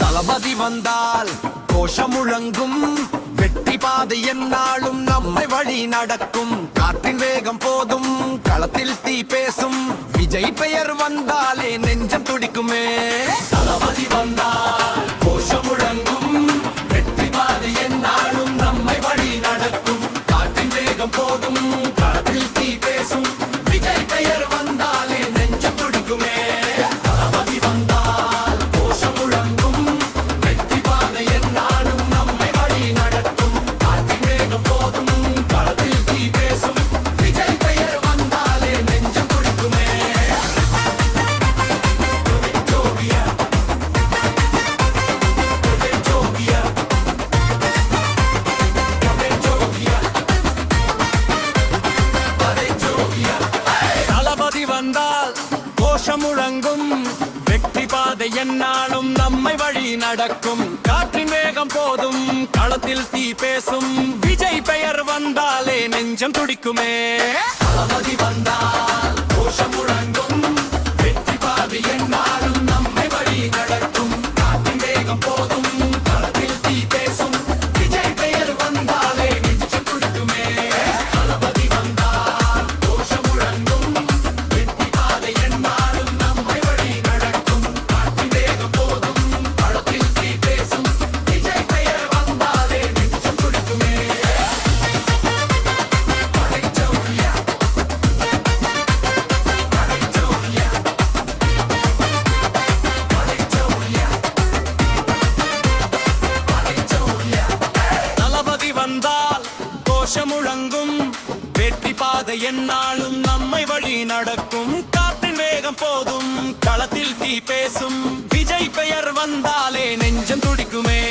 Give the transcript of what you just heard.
தளபதி வந்தால் கோஷம் முழங்கும் வெற்றி பாதை என்னாலும் நம்மை வழி நடக்கும் காற்றின் வேகம் போதும் களத்தில் தீ பேசும் விஜய் பெயர் வந்தாலே நெஞ்சம் துடிக்குமே களத்தில் தீ கோஷம் முழங்கும் வெற்றி பாதை என்னாலும் நம்மை வழி நடக்கும். காற்றின் வேகம் போதும் களத்தில் தீ பேசும். விஜய் பெயர் வந்தாலே நெஞ்சம் துடிக்குமே. வந்தால் கோஷம் முழங்கும் முழங்கும் வெற்றி பாதை என்னாலும் நம்மை வழி நடக்கும். காற்றின் வேகம் போதும் களத்தில் தீ பேசும். விஜய் பெயர் வந்தாலே நெஞ்சம் துடிக்குமே.